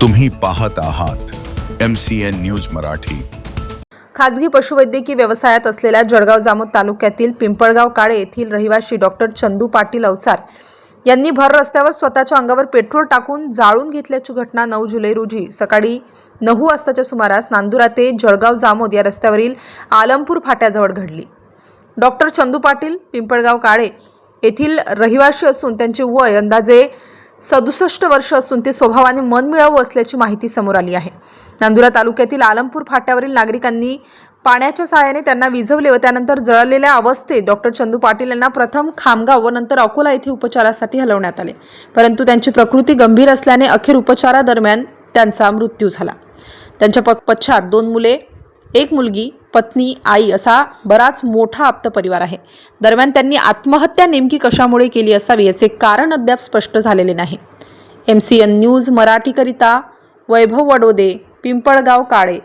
तुम्ही पाहत आहात M C N news Marathi. खाजगी पशुवैद्यकीय व्यवसायात असलेल्या जळगाव जामोद तालुक्यातील पिंपळगाव काळे येथील रहिवासी डॉक्टर चंदू पाटील अवचार यांनी भर रस्त्यावर स्वतःच्या अंगावर पेट्रोल टाकून जाळून घेतल्याची घटना नऊ जुलै रोजी सकाळी नऊ वाजताच्या सुमारास नांदुरा ते जळगाव जामोद या रस्त्यावरील आलमपूर फाट्याजवळ घडली. डॉक्टर चंदू पाटील पिंपळगाव काळे येथील रहिवाशी असून त्यांचे वय अंदाजे सदुसष्ट वर्ष असून ते स्वभावाने मनमिळावू असल्याची माहिती समोर आली आहे. नांदुरा तालुक्यातील आलमपूर फाट्यावरील नागरिकांनी पाण्याच्या सहाय्याने त्यांना विझवले व त्यानंतर जळलेल्या अवस्थेत डॉक्टर चंदू पाटील यांना प्रथम खामगाव व नंतर अकोला येथे उपचारासाठी हलवण्यात आले. परंतु त्यांची प्रकृती गंभीर असल्याने अखेर उपचारादरम्यान त्यांचा मृत्यू झाला. त्यांच्या प पश्चात दोन मुले एक मुलगी पत्नी आई असा बराच मोठा आप्त परिवार आहे. दरम्यान त्यांनी आत्महत्या नेमकी कशामुळे केली असावी याचे कारण अद्याप स्पष्ट झालेले नाही. एम सी एन न्यूज मराठीकरिता वैभव वडोदे पिंपळगाव काळे.